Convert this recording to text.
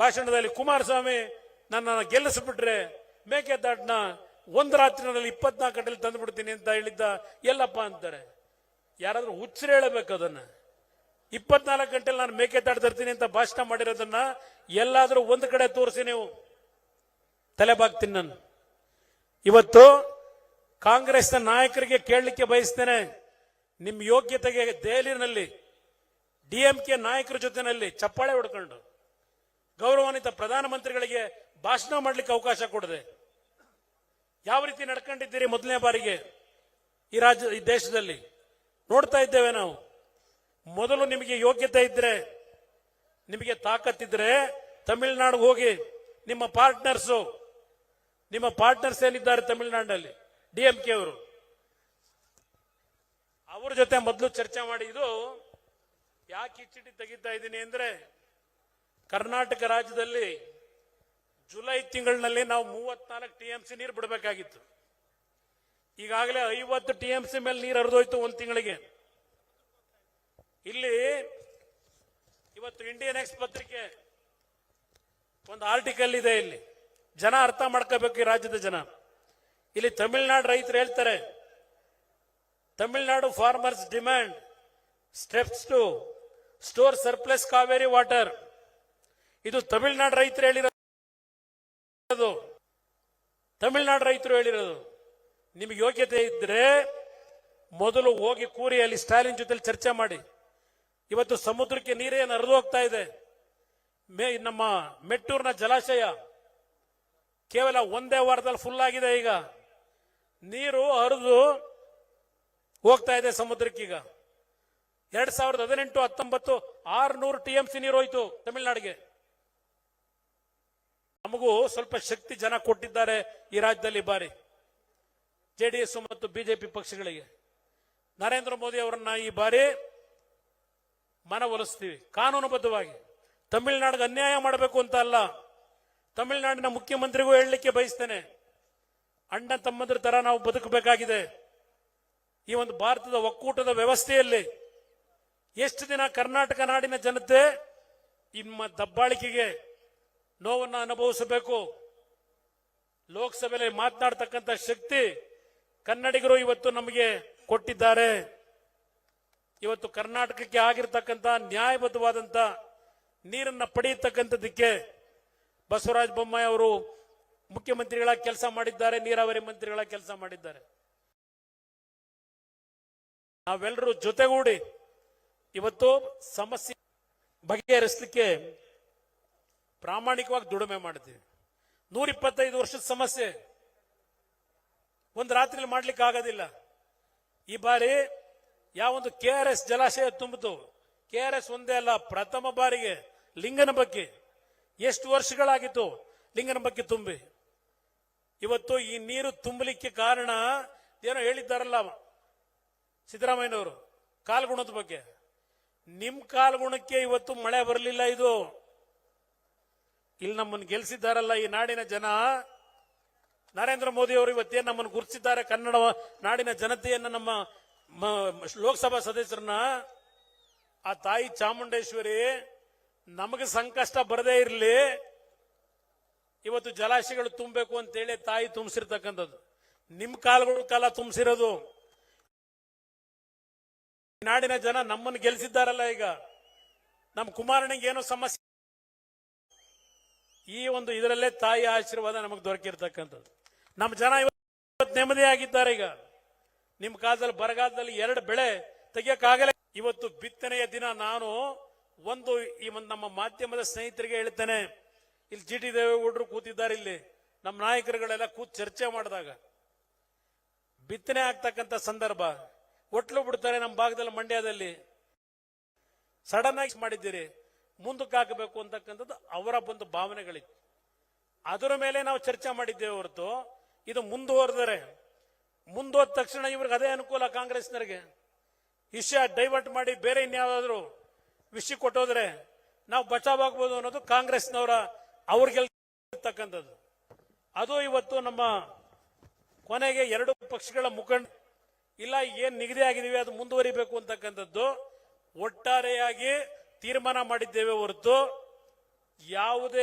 ಭಾಷಣದಲ್ಲಿ ಕುಮಾರಸ್ವಾಮಿ ನನ್ನನ್ನು ಗೆಲ್ಲಿಸ್ಬಿಟ್ರೆ ಮೇಕೆದಾಟನ್ನ ಒಂದು ರಾತ್ರಿನಲ್ಲಿ ಇಪ್ಪತ್ನಾಲ್ಕು ಗಂಟೆಲಿ ತಂದು ಬಿಡ್ತೀನಿ ಅಂತ ಹೇಳಿದ್ದ ಎಲ್ಲಪ್ಪ ಅಂತಾರೆ. ಯಾರಾದರೂ ಹುಚ್ಚರು ಹೇಳಬೇಕು ಅದನ್ನ. ಇಪ್ಪತ್ನಾಲ್ಕು ಗಂಟೆಲಿ ನಾನು ಮೇಕೆದಾಟ್ ತರ್ತೀನಿ ಅಂತ ಭಾಷಣ ಮಾಡಿರೋದನ್ನ ಎಲ್ಲಾದರೂ ಒಂದು ಕಡೆ ತೋರಿಸಿ ನೀವು. ತಲೆಬಾಗ್ತೀನಿ ನಾನು. ಇವತ್ತು ಕಾಂಗ್ರೆಸ್ನ ನಾಯಕರಿಗೆ ಕೇಳಲಿಕ್ಕೆ ಬಯಸ್ತೇನೆ. ನಿಮ್ಮ ಯೋಗ್ಯತೆಗೆ ದೆಹಲಿನಲ್ಲಿ ಡಿಎಂಕೆ ನಾಯಕರ ಜೊತೆನಲ್ಲಿ ಚಪ್ಪಾಳೆ ಹೊಡ್ಕೊಂಡು. ಗೌರವಾನ್ವಿತ ಪ್ರಧಾನಮಂತ್ರಿಗಳಿಗೆ ಭಾಷಣ ಮಾಡಲಿಕ್ಕೆ ಅವಕಾಶ ಕೊಡದೆ ಯಾವ ರೀತಿ ನಡ್ಕೊಂಡಿದ್ದೀರಿ ಮೊದಲನೇ ಬಾರಿಗೆ ಈ ರಾಜ್ಯ, ಈ ದೇಶದಲ್ಲಿ? ನೋಡ್ತಾ ಇದ್ದೇವೆ ನಾವು. ಮೊದಲು ನಿಮಗೆ ಯೋಗ್ಯತೆ ಇದ್ರೆ, ನಿಮಗೆ ತಾಕತ್ತಿದ್ರೆ ತಮಿಳುನಾಡು ಹೋಗಿ ನಿಮ್ಮ ಪಾರ್ಟ್ನರ್ಸು, ನಿಮ್ಮ ಪಾರ್ಟ್ನರ್ಸ್ ಏನಿದ್ದಾರೆ ತಮಿಳುನಾಡಿನಲ್ಲಿ ಡಿಎಂಕೆ ಅವರು. ಅವ್ರ ಜೊತೆ ಮೊದಲು ಚರ್ಚೆ ಮಾಡಿ ಇದು ಯಾಕೆ ಈ ಚೀಟಿ ತೆಗಿತಾ ಇದ್ದೀನಿ ಅಂದ್ರೆ ಕರ್ನಾಟಕ ರಾಜ್ಯದಲ್ಲಿ ಜುಲೈ ತಿಂಗಳಿನಲ್ಲಿ ನಾವು ಮೂವತ್ನಾಲ್ಕು ಟಿ ಎಂ ಸಿ ನೀರು ಬಿಡಬೇಕಾಗಿತ್ತು. ಈಗಾಗಲೇ ಐವತ್ತು ಟಿ ಎಂ ಸಿ ಮೇಲೆ ನೀರು ಹರಿದೋಯ್ತು ಒಂದು ತಿಂಗಳಿಗೆ. ಇಲ್ಲಿ ಇವತ್ತು ಇಂಡಿಯನ್ ಎಕ್ಸ್ ಪತ್ರಿಕೆ ಒಂದು ಆರ್ಟಿಕಲ್ ಇದೆ ಇಲ್ಲಿ. ಜನ ಅರ್ಥ ಮಾಡ್ಕೋಬೇಕು ಈ ರಾಜ್ಯದ ಜನ. ಇಲ್ಲಿ ತಮಿಳುನಾಡು ರೈತರು ಹೇಳ್ತಾರೆ, Tamil Nadu farmers demand steps to store surplus Cauvery water ಇದು ತಮಿಳುನಾಡು ರೈತರು ಹೇಳಿರೋದು. ತಮಿಳುನಾಡು ರೈತರು ಹೇಳಿರೋದು. ನಿಮಗೆ ಯೋಗ್ಯತೆ ಇದ್ರೆ ಮೊದಲು ಹೋಗಿ ಕೂರಿ ಅಲ್ಲಿ ಸ್ಟಾಲಿನ್ ಜೊತೆಲಿ ಚರ್ಚೆ ಮಾಡಿ. ಇವತ್ತು ಸಮುದ್ರಕ್ಕೆ ನೀರೇನು ಹರಿದು ಹೋಗ್ತಾ ಇದೆ. ಮೇ ನಮ್ಮ ಮೆಟ್ಟೂರಿನ ಜಲಾಶಯ ಕೇವಲ ಒಂದೇ ವಾರದಲ್ಲಿ ಫುಲ್ ಆಗಿದೆ ಈಗ. ನೀರು ಹರಿದು ಹೋಗ್ತಾ ಇದೆ ಸಮುದ್ರಕ್ಕೀಗ ಎರಡ್ ಸಾವಿರದ ಹದಿನೆಂಟು ಹತ್ತೊಂಬತ್ತು ಆರ್ನೂರು ಟಿ ಎಂ ಸಿ ನೀರು ಹೋಯ್ತು ತಮಿಳುನಾಡಿಗೆ. ನಮಗೂ ಸ್ವಲ್ಪ ಶಕ್ತಿ ಜನ ಕೊಟ್ಟಿದ್ದಾರೆ ಈ ರಾಜ್ಯದಲ್ಲಿ ಬಾರಿ. ಜೆಡಿಎಸ್ ಮತ್ತು ಬಿಜೆಪಿ ಪಕ್ಷಗಳಿಗೆ. ನರೇಂದ್ರ ಮೋದಿ ಅವರನ್ನ ಈ ಬಾರಿ ಮನವೊಲಿಸ್ತೀವಿ ಕಾನೂನುಬದ್ಧವಾಗಿ. ತಮಿಳುನಾಡಿಗೆ ಅನ್ಯಾಯ ಮಾಡಬೇಕು ಅಂತ ಅಲ್ಲ, ತಮಿಳುನಾಡಿನ ಮುಖ್ಯಮಂತ್ರಿಗೂ ಹೇಳಲಿಕ್ಕೆ ಬಯಸ್ತೇನೆ. ಅಣ್ಣ ತಮ್ಮಂದ್ರ ತರ ನಾವು ಬದುಕಬೇಕಾಗಿದೆ. ಈ ಒಂದು ಭಾರತದ ಒಕ್ಕೂಟದ ವ್ಯವಸ್ಥೆಯಲ್ಲಿ ಎಷ್ಟು ದಿನ ಕರ್ನಾಟಕ ನಾಡಿನ ಜನತೆ ನಿಮ್ಮ ದಬ್ಬಾಳಿಕೆಗೆ ನೋವನ್ನು ಅನುಭವಿಸಬೇಕು. ಲೋಕಸಭೆಯಲ್ಲಿ ಮಾತನಾಡ್ತಕ್ಕಂಥ ಶಕ್ತಿ ಕನ್ನಡಿಗರು ಇವತ್ತು ನಮಗೆ ಕೊಟ್ಟಿದ್ದಾರೆ. ಇವತ್ತು ಕರ್ನಾಟಕಕ್ಕೆ ಆಗಿರ್ತಕ್ಕಂಥ ನ್ಯಾಯಬದ್ಧವಾದಂಥ ನೀರನ್ನ ಪಡೆಯತಕ್ಕಂಥದ್ದಕ್ಕೆ ಬಸವರಾಜ ಬೊಮ್ಮಾಯಿ ಅವರು ಮುಖ್ಯಮಂತ್ರಿಗಳ ಕೆಲಸ ಮಾಡಿದ್ದಾರೆ, ನೀರಾವರಿ ಮಂತ್ರಿಗಳ ಕೆಲಸ ಮಾಡಿದ್ದಾರೆ. ನಾವೆಲ್ಲರೂ ಜೊತೆಗೂಡಿ ಇವತ್ತು ಸಮಸ್ಯೆ ಬಗೆಹರಿಸಲಿಕ್ಕೆ ಪ್ರಾಮಾಣಿಕವಾಗಿ ದುಡಿಮೆ ಮಾಡ್ತೀವಿ ನೂರ ಇಪ್ಪತ್ತೈದು ವರ್ಷದ ಸಮಸ್ಯೆ. ಒಂದು ರಾತ್ರಿಯಲ್ಲಿ ಮಾಡ್ಲಿಕ್ಕೆ ಆಗೋದಿಲ್ಲ. ಈ ಬಾರಿ ಯಾವೊಂದು ಕೆ ಆರ್ ಎಸ್ ಜಲಾಶಯ ತುಂಬಿತು. ಕೆ ಆರ್ ಎಸ್ ಒಂದೇ ಅಲ್ಲ, ಪ್ರಥಮ ಬಾರಿಗೆ ಲಿಂಗನ ಬಗ್ಗೆ. ಎಷ್ಟು ವರ್ಷಗಳಾಗಿತ್ತು ಲಿಂಗನ ಬಗ್ಗೆ ತುಂಬಿ. ಇವತ್ತು ಈ ನೀರು ತುಂಬಲಿಕ್ಕೆ ಕಾರಣ ಏನೋ ಹೇಳಿದ್ದಾರಲ್ಲ ಸಿದ್ದರಾಮಯ್ಯನವರು, ಕಾಲ್ಗುಣದ ಬಗ್ಗೆ. ನಿಮ್ ಕಾಲ್ಗುಣಕ್ಕೆ ಇವತ್ತು ಮಳೆ ಬರಲಿಲ್ಲ ಇದು. ಇಲ್ಲಿ ನಮ್ಮನ್ನು ಗೆಲ್ಸಿದ್ದಾರಲ್ಲ ಈ ನಾಡಿನ ಜನ? ನರೇಂದ್ರ ಮೋದಿ ಅವರು ಇವತ್ತೇನು ನಮ್ಮನ್ನು ಗುರುತಿಸಿದ್ದಾರೆ? ಕನ್ನಡ ನಾಡಿನ ಜನತೆಯನ್ನ, ನಮ್ಮ ಲೋಕಸಭಾ ಸದಸ್ಯರನ್ನ? ಆ ತಾಯಿ ಚಾಮುಂಡೇಶ್ವರಿ, ನಮಗೆ ಸಂಕಷ್ಟ ಬರದೇ ಇರಲಿ, ಇವತ್ತು ಜಲಾಶಯಗಳು ತುಂಬಬೇಕು ಅಂತೇಳಿ ತಾಯಿ ತುಂಬಿಸಿರ್ತಕ್ಕಂಥದ್ದು. ನಿಮ್ಮ ಕಾಲಗಳ ಕಾಲ ತುಂಬಿಸಿರೋದು. ನಾಡಿನ ಜನ ನಮ್ಮನ್ನು ಗೆಲ್ಸಿದ್ದಾರಲ್ಲ ಈಗ? ನಮ್ಮ ಕುಮಾರನಿಗೆ ಏನೋ ಸಮಸ್ಯೆ ಈ ಒಂದು ಇದರಲ್ಲೇ ತಾಯಿ ಆಶೀರ್ವಾದ ನಮಗೆ ದೊರಕಿರ್ತಕ್ಕಂಥದ್ದು. ನಮ್ಮ ಜನ ಇವತ್ತು ನೆಮ್ಮದಿಯಾಗಿದ್ದಾರೆ ಈಗ. ನಿಮ್ಮ ಕಾಲದಲ್ಲಿ, ಬರಗಾಲದಲ್ಲಿ ಎರಡು ಬೆಳೆ ತೆಗಿಯಕ್ಕಾಗಲೇ ಇವತ್ತು ಬಿತ್ತನೆಯ ದಿನ ನಾನು ಒಂದು ಈ ಒಂದು ನಮ್ಮ ಮಾಧ್ಯಮದ ಸ್ನೇಹಿತರಿಗೆ ಹೇಳ್ತೇನೆ. ಇಲ್ಲಿ ಜಿ ಟಿ ದೇವೇಗೌಡರು ಕೂತಿದ್ದಾರೆ ಇಲ್ಲಿ. ನಮ್ಮ ನಾಯಕರುಗಳೆಲ್ಲ ಕೂತ್ ಚರ್ಚೆ ಮಾಡಿದಾಗ. ಬಿತ್ತನೆ ಆಗ್ತಕ್ಕಂಥ ಸಂದರ್ಭ. ಒಟ್ಲು ಬಿಡ್ತಾರೆ ನಮ್ಮ ಭಾಗದಲ್ಲಿ ಮಂಡ್ಯದಲ್ಲಿ. ಸಡನ್ ಆಗಿ ಮಾಡಿದ್ದೀರಿ. ಮುಂದಕ್ಕೆ ಹಾಕಬೇಕು ಅಂತಕ್ಕಂಥದ್ದು ಅವರ ಒಂದು ಭಾವನೆಗಳಿತ್ತು. ಅದರ ಮೇಲೆ ನಾವು ಚರ್ಚೆ ಮಾಡಿದ್ದೇವೆ ಹೊರತು, ಇದು ಮುಂದುವರೆದರೆ ಮುಂದೋದ ತಕ್ಷಣ ಇವ್ರಿಗೆ ಅದೇ ಅನುಕೂಲ ಕಾಂಗ್ರೆಸ್ನರಿಗೆ. ವಿಷಯ ಡೈವರ್ಟ್ ಮಾಡಿ ಬೇರೆ ಇನ್ಯಾವುದಾದ್ರೂ ವಿಷಯ ಕೊಟ್ಟೋದ್ರೆ ನಾವು ಬಚಾವಾಗ್ಬೋದು ಅನ್ನೋದು ಕಾಂಗ್ರೆಸ್ನವರ ಅವ್ರಿಗೆಲ್ತಕ್ಕಂಥದ್ದು ಅದು ಇವತ್ತು ನಮ್ಮ ಕೊನೆಗೆ ಎರಡು ಪಕ್ಷಗಳ ಮುಖಂಡ, ಇಲ್ಲ ಏನು ನಿಗದಿ ಆಗಿದೀವಿ, ಅದು ಮುಂದುವರಿಬೇಕು ಅಂತಕ್ಕಂಥದ್ದು, ಒಟ್ಟಾರೆಯಾಗಿ ತೀರ್ಮಾನ ಮಾಡಿದ್ದೇವೆ ಹೊರತು ಯಾವುದೇ